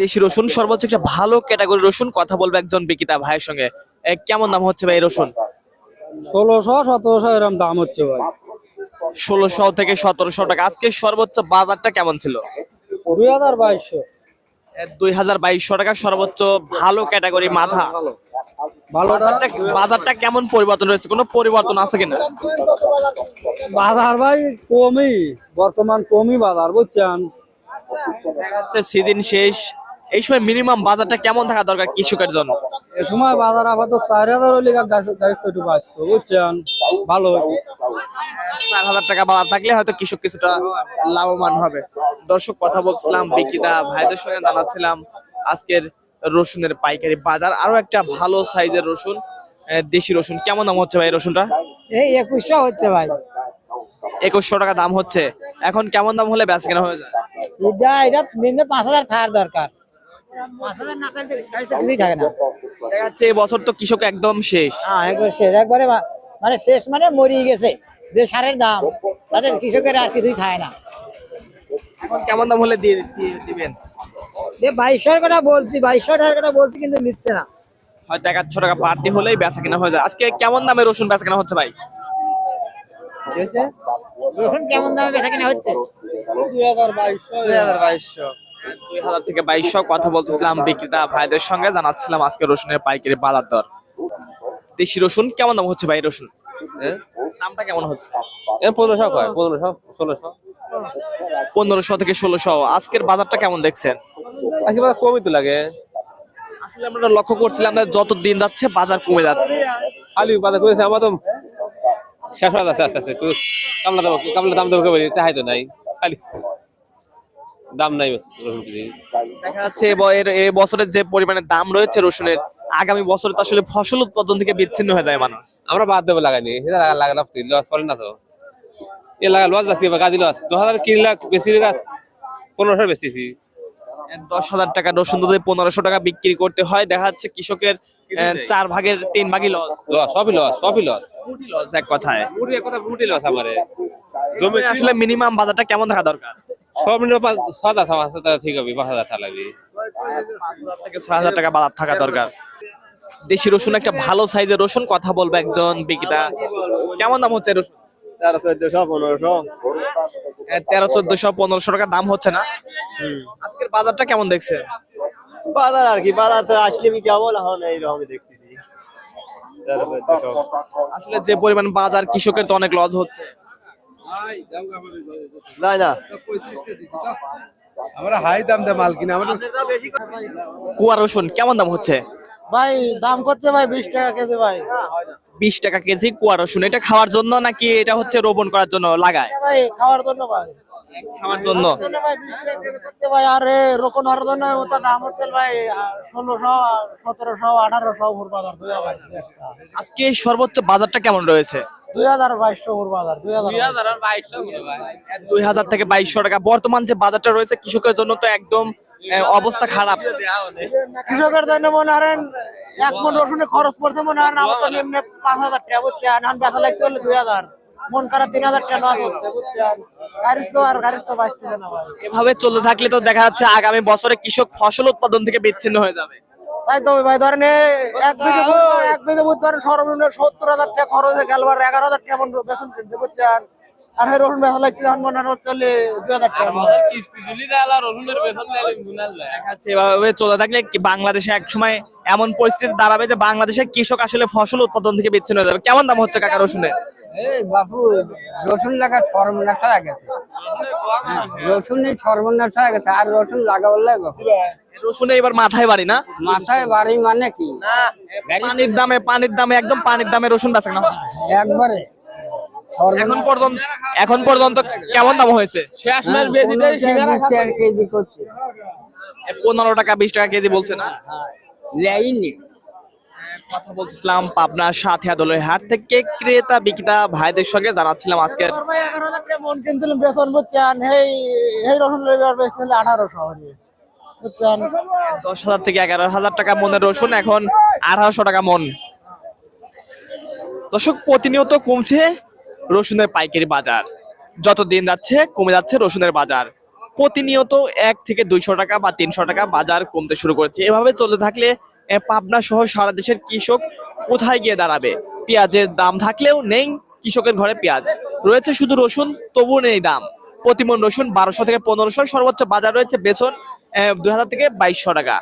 দেশি রসুন সর্বোচ্চ একটা ভালো ক্যাটাগরি রসুন কথা বলব একজন বিকিতা ভাইয়ের সঙ্গে। কেমন দাম হচ্ছে ভাই রসুন? ষোলোশো সতেরোশো এরকম দাম হচ্ছে ভাই। ষোলোশো থেকে সতেরোশো টাকা। আজকে সর্বোচ্চ বাজারটা কেমন ছিল? দুই হাজার বাইশশো। দুই হাজার বাইশশো টাকা সর্বোচ্চ ভালো ক্যাটাগরি মাথা। বাজারটা বাজারটা কেমন পরিবর্তন রয়েছে কোনো পরিবর্তন আছে কিনা? বাজার ভাই কমই বর্তমান কমই বাজার বুঝছেন? সিজন শেষ এই সময় মিনিমাম বাজারটা কেমন থাকা দরকার কৃষকের জন্য? এ সময় বাজার আপাতত চার হাজার হলে গাছ একটু বাঁচতো বুঝছেন? ভালো চার হাজার টাকা বাজার থাকলে হয়তো কৃষক কিছুটা লাভবান হবে। দর্শক কথা বলছিলাম বিকিতা ভাইদের সঙ্গে জানাচ্ছিলাম আজকের রসুনের পাইকারি বাজার। আরও একটা ভালো সাইজের রসুন দেশি রসুন। কেমন দাম হচ্ছে ভাই রসুনটা? এই একুশশো হচ্ছে ভাই। একুশশো টাকা দাম হচ্ছে। এখন কেমন দাম হলে বেচা কেনা হয়ে যায়? এটা এটা পাঁচ হাজার থাকার দরকার। থাকে না। দেখা যাচ্ছে এই তো কৃষক একদম শেষ। হ্যাঁ একবার শেষ। একবারে মা- মানে শেষ মানে মরিয়ে গেছে। যে সারের দাম তাদের কৃষকের আর কিছুই থাকে না। এখন কেমন দাম হলে দিয়ে দিয়ে- দিবেন? যে বাইশশোর কথা বলছি বাইশশো টাকার কথা বলছি কিন্তু নিচ্ছে না। হয়তো একাশশো টাকা বাড়তি হলেই বেচা কেনা হয়ে যায়। আজকে কেমন দামে রসুন বেচা কেনা হচ্ছে ভাই? রসুন কেমন দামে বেচা কিনা হচ্ছে? দুই হাজার বাইশশো দুই হাজার থেকে বাইশশো কথা বলতেছিলাম বিক্রেতা ভাইদের সঙ্গে জানাচ্ছিলাম আজকে রসুনের পাইকারি বাজার দর। দেশি রসুন কেমন দাম হচ্ছে ভাই রসুন? দামটা কেমন হচ্ছে? পনেরোশো কয়? পনেরোশো? ষোলোশো? পনেরোশো থেকে ষোলোশো। আজকের বাজারটা কেমন দেখছেন? আজকে বাজার কমই তো লাগে। আসলে আমরা লক্ষ্য করছিলাম যত দিন যাচ্ছে বাজার কমে যাচ্ছে। খালি বাজার করেছে আমার তো শেষ হয়ে যাচ্ছে আস্তে আস্তে। কামলা দাম কামলা দাম দেবো তো নাই। খালি দাম নাই রসুন কেজি। দেখা যাচ্ছে এর এ বছরের যে পরিমাণে দাম রয়েছে রসুনের আগামী বছরে তো আসলে ফসল উৎপাদন থেকে বিচ্ছিন্ন হয়ে যায় মানুষ। আমরা বাদ দেবো লাগাইনি। সেটা লাগা লাগা লস করে না তো। এ লাগা লস যাচ্ছে গাদি লস দশ হাজার কিনলা বেশি পনেরোশো বেচতেছি। দশ হাজার টাকা রসুন যদি পনেরোশো টাকা বিক্রি করতে হয় দেখা যাচ্ছে কৃষকের আহ, চার ভাগের তিন ভাগই লস লস সবই লস সবই লস লস এক কথায়। মুটি এক কথা লস আমারে। জমি আসলে মিনিমাম বাজারটা কেমন থাকা দরকার? সব মিলে পাঁচ ছ হাজার পাঁচ হাজার ঠিক হবে পাঁচ হাজার চালাবি পাঁচ হাজার থেকে ছয় হাজার টাকা বাজার থাকা দরকার। দেশি রসুন একটা ভালো সাইজের রসুন কথা বলব একজন বিক্রেতা। কেমন দাম হচ্ছে রসুন? তেরো চোদ্দশো পনেরোশো। তেরো চোদ্দশো পনেরোশো টাকা দাম হচ্ছে না? আজকের বাজারটা কেমন দেখছে বাজার আর কি বাজার তো আসলে আমি কেমন এখন এইরকমই দেখতেছি। আসলে যে পরিমাণ বাজার কৃষকের তো অনেক লস হচ্ছে। না না। আমরা হাই দাম দেয় মাল কিনে আমাদের কুয়া রসুন কেমন দাম হচ্ছে? ভাই দাম করছে ভাই বিশ টাকা কেজি ভাই। বিশ টাকা কেজি কুয়া রসুন এটা খাওয়ার জন্য নাকি এটা হচ্ছে রোপণ করার জন্য লাগায়? ভাই খাওয়ার জন্য ভাই। খাওয়ার জন্য? ভাই বিশ টাকা কেজি করছে ভাই আর রোপণ হওয়ার জন্য ওটা দাম হচ্ছে ভাই ষোলোশো সতেরোশো আঠারোশো বাজার আজকে সর্বোচ্চ বাজারটা কেমন রয়েছে? দুই হাজার বাইশশো বাজার দুই হাজার দুই হাজার থেকে বাইশশো টাকা। বর্তমান যে বাজারটা রয়েছে কৃষকের জন্য তো একদম অবস্থা খারাপ। কৃষকের জন্য মনে করেন এক মন রসুনে খরচ পড়তে মনে করেন আমার তো নিম্নে পাঁচ হাজার টাকা এখন বেচা লাগতে হলে দুই হাজার। মন খারাপ তিন হাজার টাকা লস হচ্ছে বুঝছেন? গাড়িস তো আর গাড়িস তো বাঁচতেছে না ভাই। এভাবে চলতে থাকলে তো দেখা যাচ্ছে আগামী বছরে কৃষক ফসল উৎপাদন থেকে বিচ্ছিন্ন হয়ে যাবে। তাই তো ভাই ধরেন এক বিঘে এক বিঘে ভুট ধরেন সর্বনিম্ন সত্তর হাজার টাকা খরচ হয়ে গেল আর এগারো হাজার টাকা বেতন কিনছে বুঝছেন? আর এই রসুন বেচা লাগতে এখন মনে হয় চলে দুই হাজার টাকা। চলতে থাকলে বাংলাদেশে এক সময় এমন পরিস্থিতি দাঁড়াবে যে বাংলাদেশের কৃষক আসলে ফসল উৎপাদন থেকে বিচ্ছিন্ন হয়ে যাবে? কেমন দাম হচ্ছে কাকা রসুনের? বাপু রসুন লাগার সর্বনাশ হয়ে গেছে। রসুনের সর্বনাশ হয়ে গেছে আর রসুন লাগবে? রসুনে এবার মাথায় বাড়ি না? মাথায় বাড়ি মানে কি? পানির দামে পানির দামে একদম পানির দামে রসুন বেচা হয়। একবারে। এখন পর্যন্ত এখন পর্যন্ত কেমন দাম হয়েছে? চার কেজি করছে। পনেরো টাকা বিশ টাকা কেজি বলছে না? লেইনি কথা বলছিলাম পাবনা সাথিয়া দলের হাট থেকে ক্রেতা বিক্রেতা ভাইদের সঙ্গে জানাচ্ছিলাম টাকা মন কিনছিলাম বেতন বুঝছেন? এই এই রসুন লেবার বেচতে হলে আঠারোশো বুঝছেন দশ হাজার থেকে এগারো হাজার টাকা মনের রসুন, এখন আঠারোশো টাকা মন। দর্শক, প্রতিনিয়ত কমছে রসুনের পাইকারি বাজার। যত দিন যাচ্ছে, কমে যাচ্ছে রসুনের বাজার। প্রতিনিয়ত এক থেকে দুইশো টাকা বা তিনশো টাকা বাজার কমতে শুরু করেছে। এভাবে চলতে থাকলে পাবনা সহ সারা দেশের কৃষক কোথায় গিয়ে দাঁড়াবে? পেঁয়াজের দাম থাকলেও নেই কৃষকের ঘরে পেঁয়াজ। রয়েছে শুধু রসুন, তবুও নেই দাম। প্রতিমন রসুন বারোশো থেকে পনেরোশো, সর্বোচ্চ বাজার রয়েছে বেসন দুই হাজার থেকে বাইশশো টাকা।